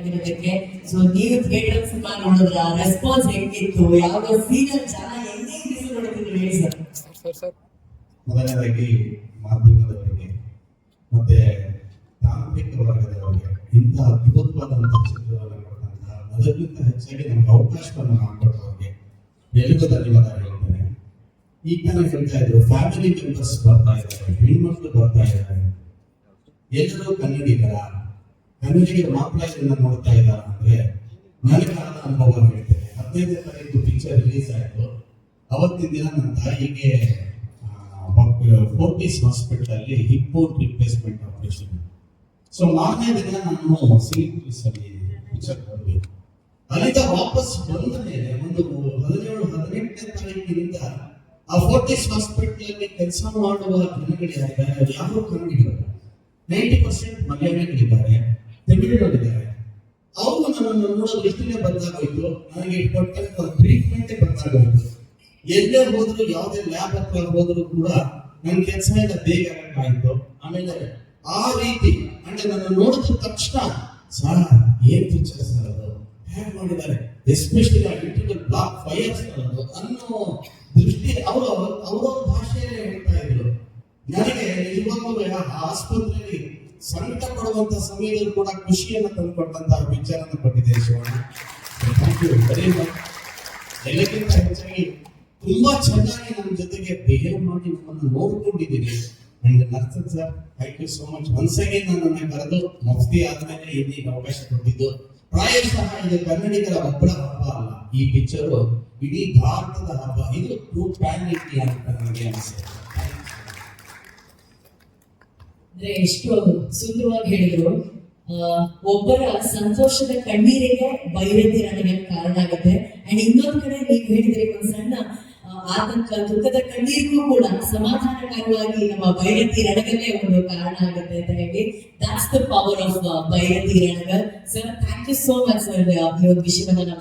ಆಗಿರೋದಕ್ಕೆ. So ನೀವು theatre cinema ನೋಡಿದ್ರ response ಹೆಂಗಿತ್ತು? ಯಾವ ಸೀರಿಯಲ್ ಜನ ಹೆಂಗೆ ಬಿಸಿಲು ನೋಡ್ತಿದ್ರು ಹೇಳಿ ಸರ್. ಮೊದಲನೇದಾಗಿ ಮಾಧ್ಯಮದವರಿಗೆ ಮತ್ತೆ ತಾಂತ್ರಿಕ ವರ್ಗದವರಿಗೆ ಇಂಥ ಅದ್ಭುತವಾದಂತಹ ಚಿತ್ರವನ್ನು ಕೊಟ್ಟಂತಹ ಅದಕ್ಕಿಂತ ಹೆಚ್ಚಾಗಿ ನಮ್ಗೆ ಅವಕಾಶವನ್ನು ಮಾಡಿಕೊಟ್ಟವರಿಗೆ ಎಲ್ಲಿಗೂ ಧನ್ಯವಾದ ಹೇಳ್ತೇನೆ ಈಗ ನಾನು ಹೇಳ್ತಾ ಇದ್ರು ಫ್ಯಾಮಿಲಿ ಮೆಂಬರ್ಸ್ ಬರ್ತಾ ಇದ್ದಾರೆ ಹೆಣ್ಮಕ್ಳು ಬರ್ತಾ ಇದ್ದಾರೆ. ಎಲ್ಲರೂ ಕನ್ನಡಿಗರ ಮಾತ್ರ ಇದನ್ನ ನೋಡ್ತಾ ಇದ್ದಾರೆ ಅಂದ್ರೆ ನನಗೆ ಕಾಲದ ಅನುಭವ ಹೇಳ್ತೇನೆ. ಹದಿನೈದನೇ ತಾರೀಕು ಪಿಕ್ಚರ್ ರಿಲೀಸ್ ಆಯ್ತು. ಅವತ್ತಿನ ದಿನ ನನ್ನ ತಾಯಿಗೆ ಫೋರ್ಟಿಸ್ ಹಾಸ್ಪಿಟಲ್ ಅಲ್ಲಿ ಹಿಪ್ ರಿಪ್ಲೇಸ್ಮೆಂಟ್ ಆಪರೇಷನ್ ಸೊ ಮಾರನೇ ದಿನ ನಾನು ಸಿಲಿಪುಲಿಸ್ ಅಲ್ಲಿ ಪಿಕ್ಚರ್ ಬಂದ್ವಿ ಅಲ್ಲಿಂದ ವಾಪಸ್ ಬಂದ ಮೇಲೆ ಒಂದು ಹದಿನೇಳು, ಹದಿನೆಂಟನೇ ತಾರೀಕಿನಿಂದ ಆ ಫೋರ್ಟಿಸ್ ಹಾಸ್ಪಿಟಲ್ ಅಲ್ಲಿ ಕೆಲಸ ಮಾಡುವ ಜನಗಳಿದ್ದಾರೆ. ಯಾರು ಕನ್ನಡಿಗರು ನೈಂಟಿ ಪರ್ಸೆಂಟ್ ಮಲಯಾಳಿಗಳಿದ್ದಾರೆ ತಮಿಳಿನವರಿದ್ದಾರೆ ಅವರು ನನ್ನನ್ನು ನೋಡಲು ಎಷ್ಟೇ ಬದಲಾಗೋಯ್ತು ನನಗೆ ಕೊಟ್ಟಂತ ಟ್ರೀಟ್ಮೆಂಟ್ ಬದಲಾಗೋಯ್ತು ಎಲ್ಲೇ ಹೋದ್ರು ಯಾವುದೇ ಲ್ಯಾಬ್ ಹತ್ರ ಹೋದ್ರು ಕೂಡ ನನ್ನ ಕೆಲಸ ಎಲ್ಲ ಬೇಗ ಆಯ್ತು. ಆಮೇಲೆ ಆ ರೀತಿ, ಅಂದ್ರೆ ನನ್ನ ನೋಡಿದ ತಕ್ಷಣ, ಸರ್, ಏನ್ ಪಿಕ್ಚರ್ ಸರ್ ಅದು? ಹೇಗೆ ಮಾಡಿದ್ದಾರೆ? ಎಸ್ಪೆಷಲಿ ಆ ಬ್ಲಾಕ್ ಫೈರ್ಸ್ ಅನ್ನೋ ದೃಷ್ಟಿ ಅವರು, ಅವರ ನನಗೆ ನಿಜವಾಗ್ಲೂ ಆಸ್ಪತ್ರೆಯಲ್ಲಿ ಸಂಕಟ ಪಡುವಂತ ಸಮಯದಲ್ಲಿ ಕೂಡ ಖುಷಿಯನ್ನು ತಂದುಕೊಟ್ಟಂತಹ ಅನ್ನು ಕೊಟ್ಟಿದೆ ಎಲ್ಲಕ್ಕಿಂತ ಹೆಚ್ಚಾಗಿ ತುಂಬಾ ಚೆನ್ನಾಗಿ ನಮ್ಮ ಜೊತೆಗೆ ಬಿಹೇವ್ ಮಾಡಿ ನಮ್ಮನ್ನು ನೋಡ್ಕೊಂಡಿದ್ದೀರಿ. And ನರ್ಸನ್ sir thank you so much once again ನನ್ನನ್ನು ಕರೆದು ಮುಫ್ತಿ ಆದ್ಮೇಲೆ ಇಲ್ಲಿ ಅವಕಾಶ ಕೊಟ್ಟಿದ್ದು. ಪ್ರಾಯಶಃ ಇದು ಕನ್ನಡಿಗರ ಒಬ್ಬರ ಹಬ್ಬ ಅಲ್ಲ. ಈ ಪಿಕ್ಚರು ಇಡೀ ಭಾರತದ ಹಬ್ಬ. ಇದು ಟೂ ಪ್ಯಾನ್ ಇಂಡಿಯಾ ಅಂತ ನನಗೆ ಅನಿಸುತ್ತೆ. ಅಂದ್ರೆ ಎಷ್ಟು ಸುಂದರವಾಗಿ ಹೇಳಿದ್ರು. ಒಬ್ಬರ ಸಂತೋಷದ ಕಣ್ಣೀರಿಗೆ ಬೈರತಿ ನನಗೆ ಕಾರಣ ಆಗುತ್ತೆ. ಅಂಡ್ ಇನ್ನೊಂದ್ ಕಡೆ ನೀವು ಹೇಳಿದ್ರೆ ಒಂದು ಸಣ್ಣ ಆತಂಕ, ದುಃಖದ ಕಣ್ಣೀರಿಗೂ ಕೂಡ ಸಮಾಧಾನಕರವಾಗಿ ನಮ್ಮ ಬೈರತಿ ರಣಗಲ್ಲೇ ಒಂದು ಕಾರಣ ಆಗುತ್ತೆ ಅಂತ ಹೇಳಿ. That's the power of Bairathi Ranagal sir thank you so much sir ಈ ಒಂದು ವಿಷಯವನ್ನ